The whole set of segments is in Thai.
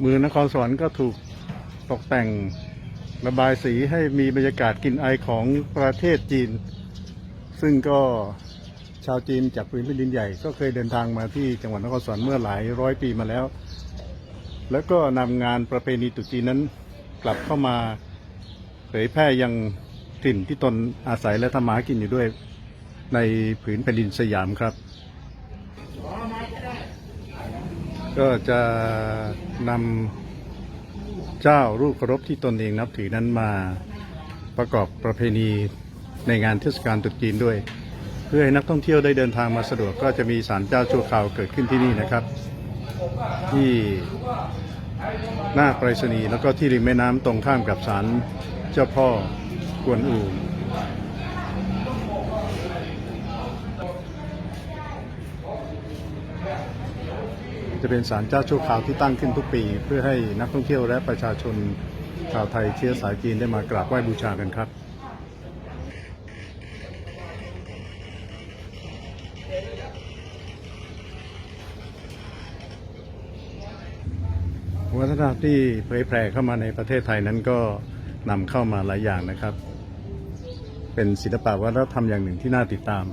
เมืองนครสวรรค์ก็ถูกตกแต่งระบายสีให้มีบรรยากาศกลิ่นไอของประเทศจีน ซึ่งก็ชาวจีนจากพื้นแผ่นดินใหญ่ ก็เคยเดินทางมาที่จังหวัดนครสวรรค์เมื่อหลายร้อยปีมาแล้ว แล้วก็นำงานประเพณีตรุษจีนนั้นกลับเข้ามาเผยแพร่ยังถิ่นที่ตนอาศัยและทำมาหากินอยู่ด้วยในผืนแผ่นดินสยามครับ ก็จะนำเจ้ารูปเคารพที่ตนเองนับถือนั้นมาประกอบประเพณีในงานเทศกาลตรุษจีนด้วย เพื่อให้นักท่องเที่ยวได้เดินทางมาสะดวกก็จะมีศาลเจ้าชั่วคราวเกิดขึ้นที่นี่นะครับ ที่หน้าไปรษณีย์แล้วก็ที่ริมแม่น้ำตรงข้ามกับศาลเจ้าพ่อกวนอู จะเป็นศาลเจ้าชั่วคราวที่ตั้งขึ้นทุกปี เพื่อให้นักท่องเที่ยวและประชาชนชาวไทยเชื้อสายจีนได้มากราบไหว้บูชากันครับวัฒนธรรมที่เผยแพร่เข้ามาในประเทศไทยนั้นก็นำเข้ามาหลายอย่างนะครับ เป็นศิลปะวัฒนธรรมอย่างหนึ่งที่น่าติดตาม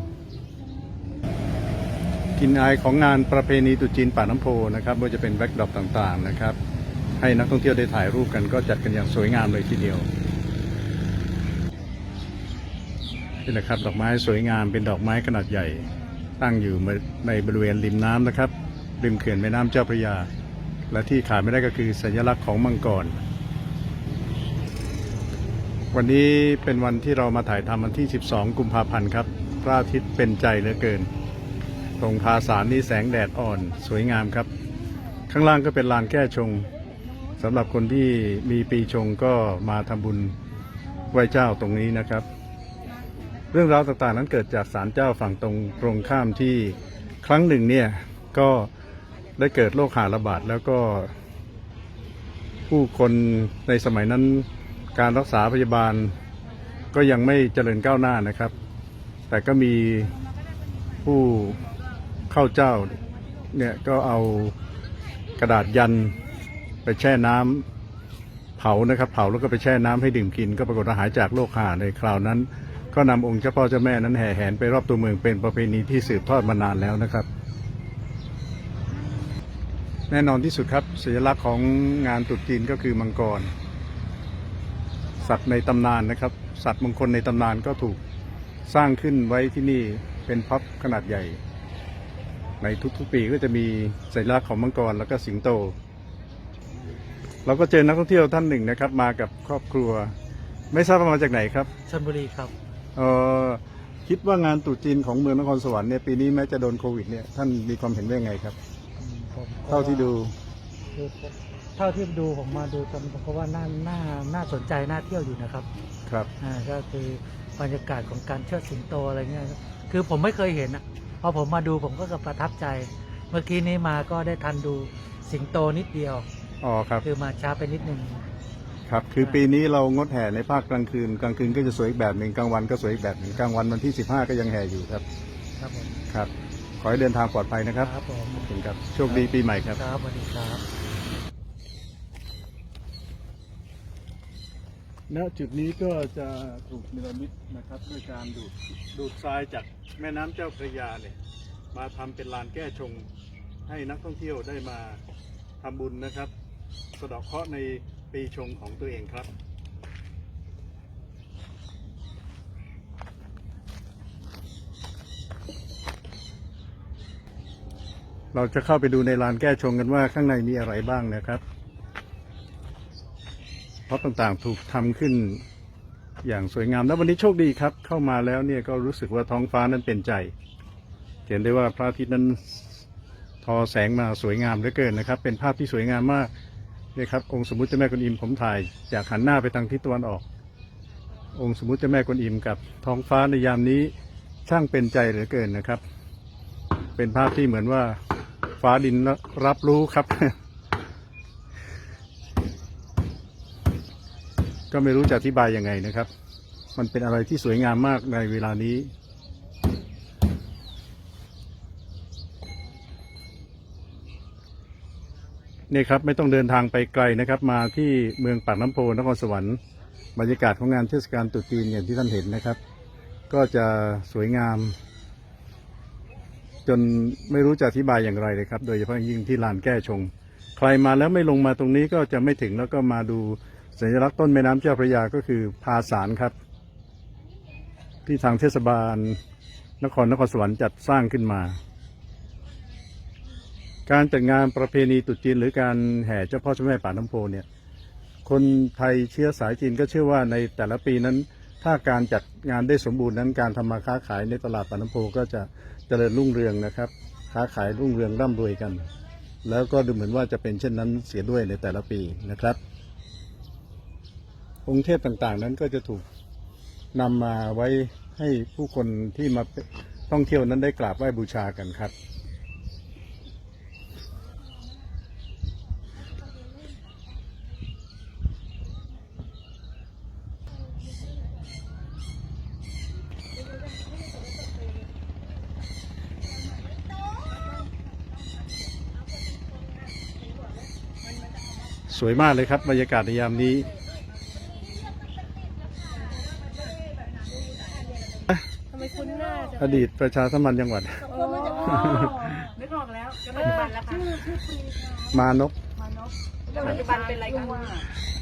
กลินอายของงานประเพณีตุจีนป่าน้ำโพนะครับไม่ว่าจะเป็นแบ็กดรอปต่างๆนะครับ ให้นักท่องเที่ยวได้ถ่ายรูปกันก็จัดกันอย่างสวยงามเลยทีเดียวนี่แหละครับดอกไม้สวยงามเป็นดอกไม้ขนาดใหญ่ ตั้งอยู่ในบริเวณริมน้ำนะครับ ริมเขื่อนแม่น้ำเจ้าพระยา และที่ขาดไม่ได้ก็คือสัญลักษณ์ของมังกรวันนี้เป็นวันที่เรามาถ่ายทำวันที่ 12 กุมภาพันธ์ครับ พระอาทิตย์เป็นใจเหลือเกิน ตรงภาสารนี่แสงแดดอ่อนสวยงามครับ ข้างล่างก็เป็นลานแก้ชงสำหรับคนที่มีปีชงก็มาทำบุญไหว้เจ้าตรงนี้นะครับ เรื่องราวต่างๆนั้นเกิดจากศาลเจ้าฝั่งตรงตรงข้ามที่ครั้งหนึ่งเนี่ยก็ได้เกิดโรคหาระบาดแล้วก็ ผู้คนในสมัยนั้นการรักษาพยาบาลก็ยังไม่เจริญก้าวหน้านะครับ แต่ก็มีผู้ ข้าเจ้าเนี่ยก็เอากระดาษยันไปแช่น้ำเผานะครับ เผาแล้วก็ไปแช่น้ำให้ดื่มกิน ก็ปรากฏว่าหายจากโรคหาในคราวนั้น ก็นำองค์เจ้าพ่อเจ้าแม่นั้นแห่แหนไปรอบตัวเมืองเป็นประเพณีที่สืบทอดมานานแล้วนะครับ แน่นอนที่สุดครับสัญลักษณ์ของงานตรุษจีนก็คือมังกร สัตว์ในตำนานนะครับ สัตว์มงคลในตำนานก็ถูกสร้างขึ้นไว้ที่นี่เป็นพับขนาดใหญ่ ในทุกๆปีก็จะมีสัญลักษณ์ของมังกรแล้วก็สิงโต เราก็เจอนักท่องเที่ยวท่านหนึ่งนะครับ มากับครอบครัว ไม่ทราบว่ามาจากไหนครับชลบุรีครับเออคิดว่างานตรุษจีนของเมืองนครสวรรค์เนี่ยปีนี้แม้จะโดนโควิดเนี่ยท่านมีความเห็นว่ายังไงครับอืมผมก็เท่าที่ดู คือเท่าที่ดูผมมาดูจนเพราะว่าน่าน่าน่าสนใจน่าเที่ยวอยู่นะครับครับ อ่าก็คือบรรยากาศของการเชิดสิงโตอะไรเงี้ยคือผมไม่เคยเห็นอะ พอผมมาดูผมก็ประทับใจ เมื่อกี้นี้มาก็ได้ทันดูสิงโตนิดเดียว อ๋อครับ คือมาช้าไปนิดนึงครับ คือปีนี้เรางดแห่ในภาคกลางคืน กลางคืนก็จะสวยอีกแบบหนึ่งกลางวันก็สวยอีกแบบหนึ่งกลางวันวันที่ 15 ก็ยังแห่อยู่ครับ ครับผม ครับ ขอให้เดินทางปลอดภัยนะครับครับผมขอบคุณครับ โชคดีปีใหม่ครับ ครับสวัสดีครับ ณจุดนี้ก็จะถูกเนรมิตนะครับด้วยการดูดดูดทรายจากแม่น้ำเจ้าพระยาเนี่ยมาทำเป็นลานแก้ชงให้นักท่องเที่ยวได้มาทำบุญนะครับ สะเดาะเคราะห์ในปีชงของตัวเองครับ เราจะเข้าไปดูในลานแก้ชงกันว่าข้างในมีอะไรบ้างนะครับ พราะต่างๆ ถูกทำขึ้นอย่างสวยงาม แล้ววันนี้โชคดีครับ เข้ามาแล้วเนี่ยก็รู้สึกว่าท้องฟ้านั้นเป็นใจ เห็นได้ว่าพระอาทิตย์นั้นทอแสงมาสวยงามเหลือเกินนะครับ เป็นภาพที่สวยงามมากนี่ครับองค์สมมุติเจ้าแม่กวนอิมผมถ่ายจากหันหน้าไปทางทิศตะวันออก องค์สมมุติเจ้าแม่กวนอิมกับท้องฟ้าในยามนี้ช่างเป็นใจเหลือเกินนะครับ เป็นภาพที่เหมือนว่าฟ้าดินรับรู้ครับ ก็ไม่รู้จะอธิบายยังไงนะครับ มันเป็นอะไรที่สวยงามมากในเวลานี้นนี่ครับไม่ต้องเดินทางไปไกลนะครับ มาที่เมืองปากน้ำโพนครสวรรค์บรรยากาศของงานเทศกาลตรุษจีนอย่างที่ท่านเห็นนะครับ ก็จะสวยงาม จนไม่รู้จะอธิบายอย่างไรเลยครับ โดยเฉพาะยิ่งที่ลานแก้ชง ใครมาแล้วไม่ลงมาตรงนี้ก็จะไม่ถึงแล้วก็มาดู สัญลักษณ์ต้นแม่น้ำเจ้าพระยาก็คือพาสารครับ ที่ทางเทศบาลนครนครสวรรค์จัดสร้างขึ้นมา การจัดงานประเพณีตรุษจีนหรือการแห่เจ้าพ่อเจ้าแม่ป่าน้ำโพเนี่ยคนไทยเชื้อสายจีนก็เชื่อว่าในแต่ละปีนั้น ถ้าการจัดงานได้สมบูรณ์นั้น การทำมาค้าขายในตลาดป่าน้ำโพก็จะเจริญรุ่งเรืองนะครับ ค้าขายรุ่งเรืองร่ำรวยกัน แล้วก็ดูเหมือนว่าจะเป็นเช่นนั้นเสียด้วยในแต่ละปีนะครับ องค์เทพต่างๆ นั้นก็จะถูกนำมาไว้ให้ผู้คนที่มาท่องเที่ยวนั้นได้กราบไหว้บูชากันครับ สวยมากเลยครับบรรยากาศในยามนี้ ทำไมคุ้นหน้าจัง อดีตประชาสัมพันธ์จังหวัด โอ้นึกออกแล้วจะปัจจุบันแล้วค่ะมานพปัจจุบันเป็นอะไรคะ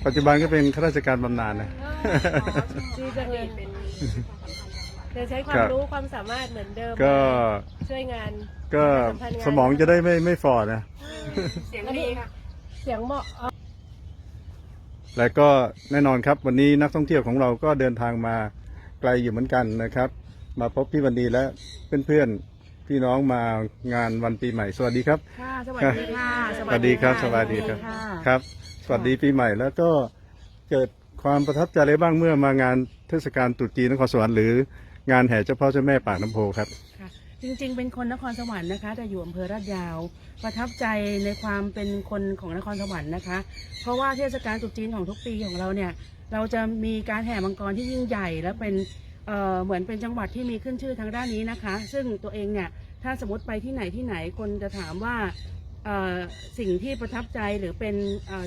ปัจจุบันก็เป็นข้าราชการบำนาญนะชื่อจะเห็นเป็นจะใช้ควาครัมบรู้ความสามารถเหมือนเดิมก็ช่วยงาน ก็สมองจะได้ไม่ไม่ฟอนะ เสียงดีค่ะ เสียงเหมาะและก็แน่นอนครับวันนี้นักท่องเที่ยวของเราก็เดินทางมาไกลอยู่เหมือนกันนะครับ มาพบพี่วันดีและเพื่อนๆพี่น้องมางานวันปีใหม่ สวัสดีครับ ค่ะสวัสดีค่ะสวัสดีครับสวัสดีครับครับ สวัสดีปีใหม่แล้วก็เกิดความประทับใจอะไรบ้างเมื่อมางานเทศกาลตรุษจีนนครสวรรค์หรืองานแห่เจ้าพ่อเจ้าแม่ปากน้ำโพครับค่ะจริงๆ เป็นคนนครสวรรค์นะคะ แต่อยู่อำเภอลาดยาว ประทับใจในความเป็นคนของนครสวรรค์นะคะ เพราะว่าเทศกาลตรุษจีนของทุกปีของเราเนี่ย เราจะมีการแห่มังกรที่ยิ่งใหญ่และเป็น เเหมือนเป็นจังหวัดที่มีขึ้นชื่อทางด้านนี้นะคะ ซึ่งตัวเองเนี่ยถ้าสมมติไปที่ไหนที่ไหนคนจะถามว่าสิ่งที่ประทับใจหรือเป็น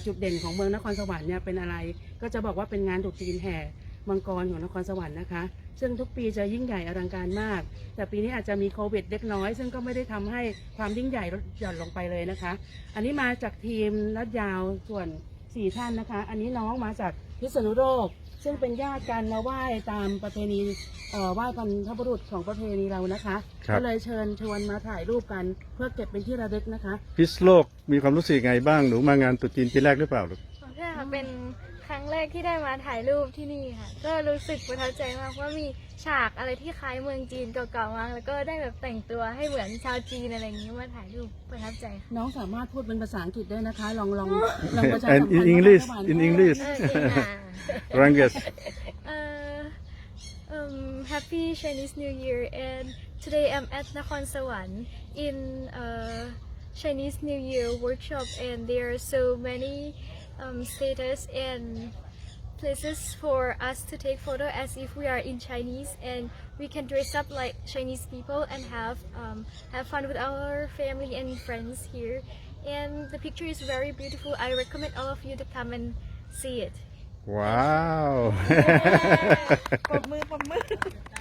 จุดเด่นของเมืองนครสวรรค์เนี่ยเป็นอะไร ก็จะบอกว่าเป็นงานตรุจีนแห่มังกรของนครสวรรค์นะคะ ซึ่งทุกปีจะยิ่งใหญ่อลังการมาก แต่ปีนี้อาจจะมีโควิดเล็กน้อย ซึ่งก็ไม่ได้ทำให้ความยิ่งใหญ่ลดหย่อนลงไปเลยนะคะ อันนี้มาจากทีมลัดยาวส่วนสี่ท่านนะคะ อันนี้น้องมาจากพิษณุโลก ซึ่งเป็นญาติกันมาไหว้ตามประเพณีเอ่อไหว้บรรพบุรุษของประเพณีเรานะคะ ครับ ก็เลยเชิญชวนมาถ่ายรูปกันเพื่อเก็บเป็นที่ระลึกนะคะ พิษโลกมีความรู้สึกไงบ้างหนูมางานตรุษจีนปีแรกหรือเปล่าลูก ใช่ค่ะเป็นค รั้งแรกที่ได้มาถ่ายรูปที่นี่ค่ะ ก็รู้สึกประทับใจมากว่ามีฉากอะไรที่คล้ายเมืองจีนเก่าๆมากแล้วก็ได้แบบแต่งตัวให้เหมือนชาวจีนอะไรอย่างนี้มาถ่ายรูปประทับใจค่ะ น้องสามารถพูดเป็นภาษาอังกฤษได้นะคะ ลองลองลองประชาสั and มพัน in ธ์ English ว่า in English เออจริงอะ language Uh, um, happy Chinese New Year and today I'm at Nakhon Sawan in uh, Chinese New Year workshop and there are so many um, status and places for us to take photo as if we are in Chinese and we can dress up like Chinese people and have um, have fun with our family and friends here and the picture is very beautiful I recommend all of you to come and see it ว้าว ปรบมือปรบมือ